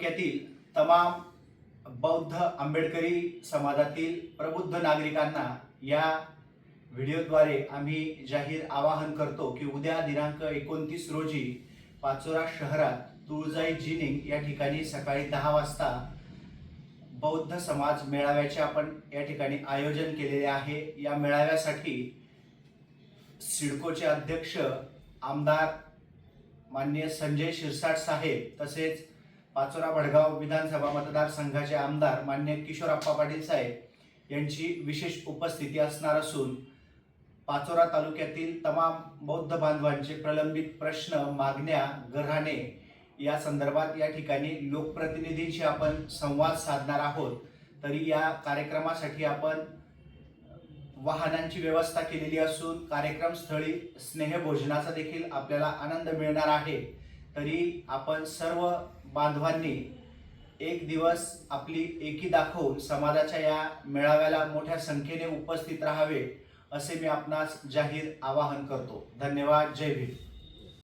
तालुक्यातील तमाम बौद्ध आंबेडकरी समाजातील प्रबुद्ध नागरिकांना या व्हिडिओद्वारे आम्ही जाहीर आवाहन करतो की उद्या दिनांक एकोणतीस रोजी पाचोरा शहरात तुळजाई जिनिंग या ठिकाणी सकाळी दहा वाजता बौद्ध समाज मेळाव्याचे आपण या ठिकाणी आयोजन केलेले आहे. या मेळाव्यासाठी सिडकोचे अध्यक्ष आमदार माननीय संजय शिरसाट साहेब तसेच पाचोरा भडगाव विधानसभा मतदारसंघाचे आमदार मान्य किशोरप्पा पाटील साहेब यांची विशेष उपस्थिती असणार असून पाचोरा तालुक्यातील तमाम बौद्ध बांधवांचे प्रलंबित प्रश्न मागण्या गऱ्हाणे या संदर्भात या ठिकाणी लोकप्रतिनिधींशी आपण संवाद साधणार आहोत. तरी या कार्यक्रमासाठी आपण वाहनांची व्यवस्था केलेली असून कार्यक्रम स्थळी स्नेहभोजनाचा देखील आपल्याला आनंद मिळणार आहे. तरी आपण सर्व बांधवांनी एक दिवस आपली एकी दाखवून समाजाच्या या मेळाव्याला मोठ्या संख्येने उपस्थित राहावे असे मी आपणास जाहीर आवाहन करतो. धन्यवाद. जय भीम.